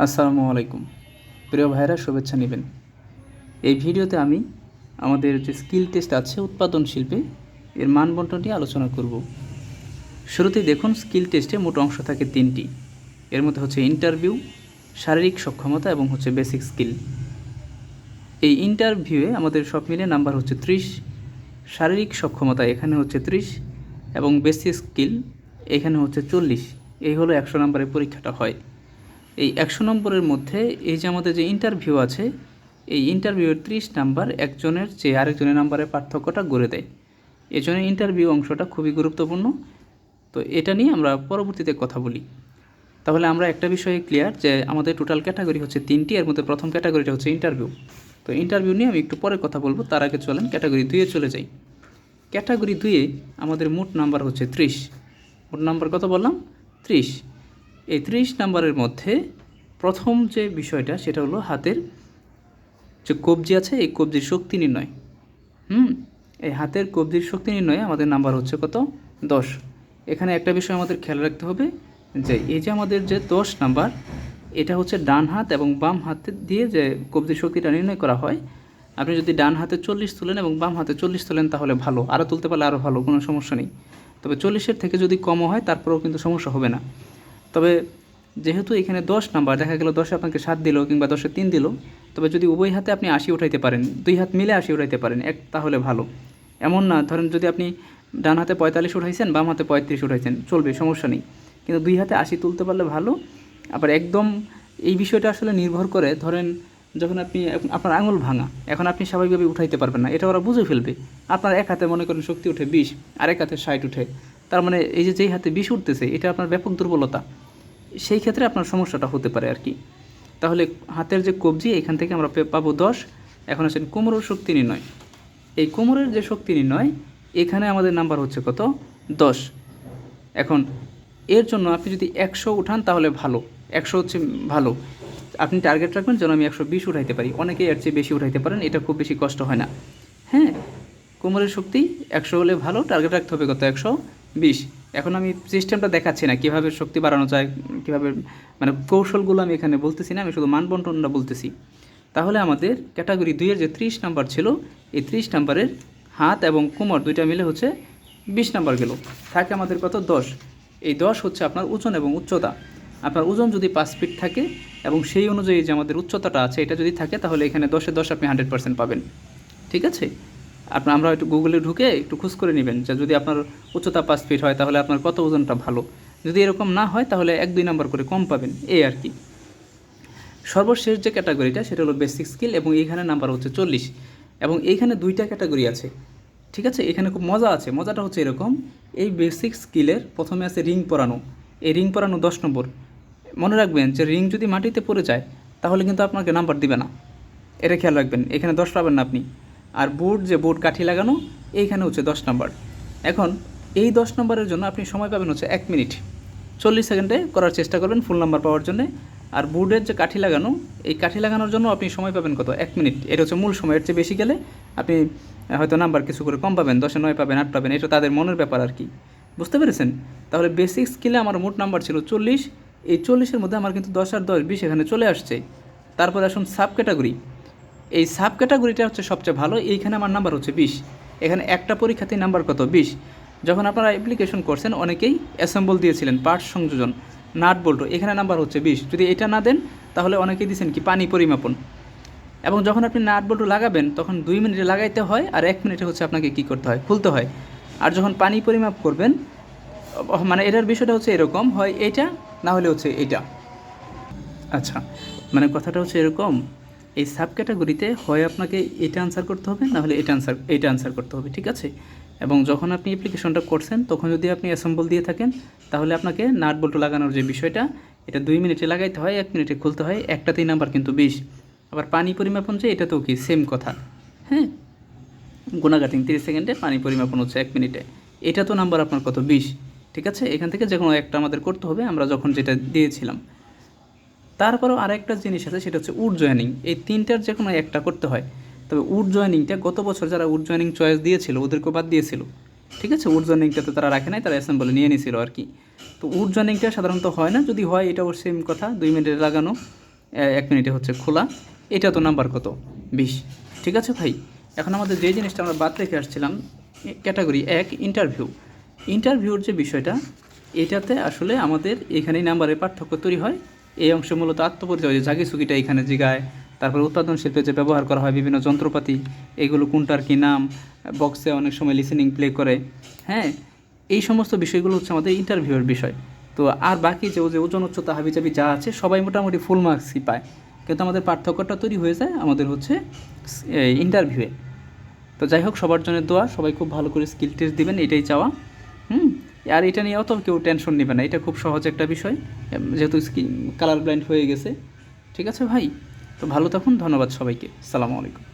আসসালামু আলাইকুম। প্রিয় ভাইরা শুভেচ্ছা নেবেন। এই ভিডিওতে আমি আমাদের যে স্কিল টেস্ট আছে উৎপাদন শিল্পে, এর মান বন্টন নিয়ে আলোচনা করব। শুরুতেই দেখুন, স্কিল টেস্টে মোট অংশ থাকে তিনটি। এর মধ্যে হচ্ছে ইন্টারভিউ, শারীরিক সক্ষমতা এবং হচ্ছে বেসিক স্কিল। এই ইন্টারভিউয়ে আমাদের সব মিলে নাম্বার হচ্ছে ত্রিশ, শারীরিক সক্ষমতা এখানে হচ্ছে ত্রিশ এবং বেসিক স্কিল এখানে হচ্ছে চল্লিশ। এই হলো একশো নম্বরের পরীক্ষাটা হয়। এই একশো নম্বরের মধ্যে এই যে আমাদের যে ইন্টারভিউ আছে, এই ইন্টারভিউয়ের ত্রিশ নাম্বার একজনের চেয়ে আরেকজনের নাম্বারের পার্থক্যটা গড়ে দেয়। এই জন্য ইন্টারভিউ অংশটা খুবই গুরুত্বপূর্ণ। তো এটা নিয়ে আমরা পরবর্তীতে কথা বলি। তাহলে আমরা একটা বিষয়ে ক্লিয়ার যে আমাদের টোটাল ক্যাটাগরি হচ্ছে তিনটি, এর মধ্যে প্রথম ক্যাটাগরিটা হচ্ছে ইন্টারভিউ তো ইন্টারভিউ নিয়ে আমি একটু পরে কথা বলব, তার আগে চলেন ক্যাটাগরি দুইয়ে চলে যাই। ক্যাটাগরি দুইয়ে আমাদের মোট নাম্বার হচ্ছে ত্রিশ। মোট নাম্বার কত বললাম? ত্রিশ। এই ত্রিশ নাম্বারের মধ্যে প্রথম যে বিষয়টা, সেটা হলো হাতের যে কবজি আছে, এই কবজির শক্তি নির্ণয়। হুম? এই হাতের কবজির শক্তি নির্ণয়ে আমাদের নাম্বার হচ্ছে কত? দশ। এখানে একটা বিষয় আমাদের খেয়াল রাখতে হবে, যে এই যে আমাদের যে দশ নাম্বার, এটা হচ্ছে ডান হাত এবং বাম হাতে দিয়ে যে কবজির শক্তিটা নির্ণয় করা হয়, আপনি যদি ডান হাতে চল্লিশ তোলেন এবং বাম হাতে চল্লিশ তোলেন, তাহলে ভালো। আরও তুলতে পারলে আরও ভালো, কোনো সমস্যা নেই। তবে চল্লিশের থেকে যদি কমও হয়, তারপরেও কিন্তু সমস্যা হবে না। তবে যেহেতু এখানে দশ নাম্বার, দেখা গেল দশে আপনাকে সাত দিল কিংবা দশে তিন দিল, তবে যদি উভয় হাতে আপনি আশি উঠাইতে পারেন, দুই হাত মিলে আশি উঠাইতে পারেন, এক তাহলে ভালো। এমন না, ধরেন যদি আপনি ডান হাতে পঁয়তাল্লিশ উঠাইছেন, বাম হাতে পঁয়ত্রিশ উঠাইছেন, চলবে, সমস্যা নেই। কিন্তু দুই হাতে আশি তুলতে পারলে ভালো। আবার একদম এই বিষয়টা আসলে নির্ভর করে, ধরেন যখন আপনি, আপনার আঙুল ভাঙা, এখন আপনি স্বাভাবিকভাবে উঠাইতে পারবেন না, এটা ওরা বুঝে ফেলবে। আপনার এক হাতে মনে করেন শক্তি উঠে বিশ আর এক হাতে ষাট উঠে। তার মানে এই যে যেই হাতে বিষ উঠতেছে, এটা আপনার ব্যাপক দুর্বলতা। সেই ক্ষেত্রে আপনার সমস্যাটা হতে পারে আর কি। তাহলে হাতের যে কবজি, এখান থেকে আমরা পাবো দশ। এখন আছেন কোমরের শক্তি নির্ণয়। এই কোমরের যে শক্তি নির্ণয়, এখানে আমাদের নাম্বার হচ্ছে কত? দশ। এখন, এর জন্য আপনি যদি একশো উঠান, তাহলে ভালো। একশো হচ্ছে ভালো। আপনি টার্গেট রাখবেন যেন আমি একশো বিশ উঠাইতে পারি। অনেকেই এর চেয়ে বেশি উঠাইতে পারেন, এটা খুব বেশি কষ্ট হয় না। হ্যাঁ কোমরের শক্তি একশো হলে ভালো টার্গেট রাখতে হবে কত? একশো বিশ। এখন আমি সিস্টেমটা দেখাচ্ছি না, কীভাবে শক্তি বাড়ানো যায়, কীভাবে মানে কৌশলগুলো আমি এখানে বলতেছি না, আমি শুধু মানবন্টনটা বলতেছি। তাহলে আমাদের ক্যাটাগরি দুইয়ের যে ত্রিশ নাম্বার ছিল, এই ত্রিশ নাম্বারের হাত এবং কোমর দুইটা মিলে হচ্ছে বিশ নাম্বার গেল। থাকে আমাদের কত? দশ। এই দশ হচ্ছে আপনার ওজন এবং উচ্চতা। আপনার ওজন যদি পাঁচ ফিট থাকে এবং সেই অনুযায়ী যে আমাদের উচ্চতাটা আছে, এটা যদি থাকে, তাহলে এখানে দশে দশ আপনি হান্ড্রেড পার্সেন্ট পাবেন। ঠিক আছে? আপনার আমরা একটু গুগলে ঢুকে একটু খোঁজ করে নেবেন যে যদি আপনার উচ্চতা পাঁচ ফিট হয় তাহলে আপনার কত ওজনটা ভালো। যদি এরকম না হয় তাহলে এক দুই নাম্বার করে কম পাবেন, এই আর কি। সর্বশেষ যে ক্যাটাগরিটা সেটা হলো বেসিক স্কিল এবং এইখানে নাম্বার হচ্ছে চল্লিশ। এবং এইখানে দুইটা ক্যাটাগরি আছে, ঠিক আছে? এখানে খুব মজা আছে। মজাটা হচ্ছে এরকম, এই বেসিক স্কিলের প্রথমে আছে রিং পরানো। এই রিং পরানো দশ নম্বর। মনে রাখবেন যে রিং যদি মাটিতে পড়ে যায়, তাহলে কিন্তু আপনাকে নাম্বার দিবে না। এটা খেয়াল রাখবেন, এখানে দশ পাবেন না আপনি। আর বুট যে বুট কাঠি লাগানো, এইখানে হচ্ছে দশ নম্বর। এখন এই দশ নম্বরের জন্য আপনি সময় পাবেন হচ্ছে এক মিনিট। চল্লিশ সেকেন্ডে করার চেষ্টা করবেন ফুল নাম্বার পাওয়ার জন্য। আর বুটের যে কাঠি লাগানো, এই কাঠি লাগানোর জন্য আপনি সময় পাবেন কত? এক মিনিট। এটা হচ্ছে মূল সময় এর চেয়ে বেশি গেলে আপনি হয়তো নাম্বার কিছু করে কম পাবেন, দশে নয় পাবেন, আট পাবেন, এটা তাদের মনের ব্যাপার আর কি। বুঝতে পেরেছেন? তাহলে বেসিক স্কিলে আমার মোট নাম্বার ছিল চল্লিশ। এই চল্লিশের মধ্যে আমার কিন্তু দশ আর দশ, বিশ এখানে চলে আসছে। তারপরে আসুন সাব ক্যাটাগরি এই সাব ক্যাটাগরিটা হচ্ছে সবচেয়ে ভালো, এইখানে আমার নাম্বার হচ্ছে বিশ। এখানে একটা পরীক্ষাতেই নাম্বার কত? বিশ। যখন আপনারা অ্যাপ্লিকেশন করছেন, অনেকেই অ্যাসেম্বল দিয়েছিলেন, পার্টস সংযোজন, নাট বল্টু, এখানে নাম্বার হচ্ছে বিশ। যদি এটা না দেন, তাহলে অনেকেই দিয়েছেন কি, পানি পরিমাপন। এবং যখন আপনি নাট বল্টু লাগাবেন, তখন দুই মিনিটে লাগাইতে হয়, আর এক মিনিটে হচ্ছে আপনাকে কী করতে হয়? খুলতে হয়। আর যখন পানি পরিমাপ করবেন মানে এটার বিষয়টা হচ্ছে এরকম, হয় এটা না হলে হচ্ছে এটা আচ্ছা মানে কথাটা হচ্ছে এরকম এই সাব ক্যাটাগরিতে হয় আপনাকে এটা আনসার করতে হবে না হলে এটা আনসার এইটা আনসার করতে হবে, ঠিক আছে? এবং যখন আপনি অ্যাপ্লিকেশনটা করছেন, তখন যদি আপনি অ্যাসেম্বল দিয়ে থাকেন, তাহলে আপনাকে নাট বল্টু লাগানোর যে বিষয়টা, এটা দুই মিনিটে লাগাইতে হয়, এক মিনিটে খুলতে হয়, একটাতেই নাম্বার কিন্তু বিশ। আবার পানি পরিমাপন যে, এটাতেও কি সেম কথা হ্যাঁ? গুণাগাটিং তিরিশ সেকেন্ডে পানি পরিমাপন হচ্ছে এক মিনিটে। এটা তো নাম্বার আপনার কত, বিশ, ঠিক আছে? এখান থেকে যে কোনো একটা আমাদের করতে হবে, আমরা যখন যেটা দিয়েছিলাম। তারপরেও আরেকটা জিনিস আছে, সেটা হচ্ছে উড জয়েনিং। এই তিনটার যে কোনো একটা করতে হয়। তবে উড জয়েনিংটা গত বছর যারা উড জয়েনিং চয়েস দিয়েছিল, ওদেরকে বাদ দিয়েছিল। ঠিক আছে? উড জয়েনিংটাতে তারা রাখে নাই, তারা অ্যাসেম্বলে নিয়ে নিয়েছিল আর কি। তো উড জয়েনিংটা সাধারণত হয় না, যদি হয় এটা ওর সেম কথা, দুই মিনিটে লাগানো এক মিনিটে হচ্ছে খোলা। এটা তো নাম্বার কত? বিশ। ঠিক আছে ভাই? এখন আমাদের যে জিনিসটা আমরা বাদ রেখে আসছিলাম ক্যাটাগরি এক, ইন্টারভিউ। ইন্টারভিউর যে বিষয়টা, এটাতে আসলে আমাদের এখানেই নাম্বারের পার্থক্য তৈরি হয়। এই অংশ মূলত আত্মপরিচয় যে জাগি সুগিটা এখানে জিগায়। তারপরে উৎপাদন শিল্পে যে ব্যবহার করা হয় বিভিন্ন যন্ত্রপাতি, এগুলো কোনটার কী নাম বক্সে অনেক সময় লিসেনিং প্লে করে। হ্যাঁ এই সমস্ত বিষয়গুলো হচ্ছে আমাদের ইন্টারভিউয়ের বিষয়। তো আর বাকি যে ও যে ওজন, উচ্চতা, হাবিজাবি যা আছে, সবাই মোটামুটি ফুল মার্কসই পায়। কিন্তু আমাদের পার্থক্যটা তৈরি হয়ে যায় আমাদের হচ্ছে ইন্টারভিউয়ে তো যাই হোক, সবার জন্য দোয়া, সবাই খুব ভালো করে স্কিল টেস্ট দিবেন, এটাই চাওয়া। হুম? আর এটা নিয়েও তো কেউ টেনশন নেবে না, এটা খুব সহজ একটা বিষয়। যেহেতু স্কিন কালার ব্লাইন্ড হয়ে গেছে। ঠিক আছে ভাই? তো ভালো থাকুন, ধন্যবাদ সবাইকে। সালামু আলাইকুম।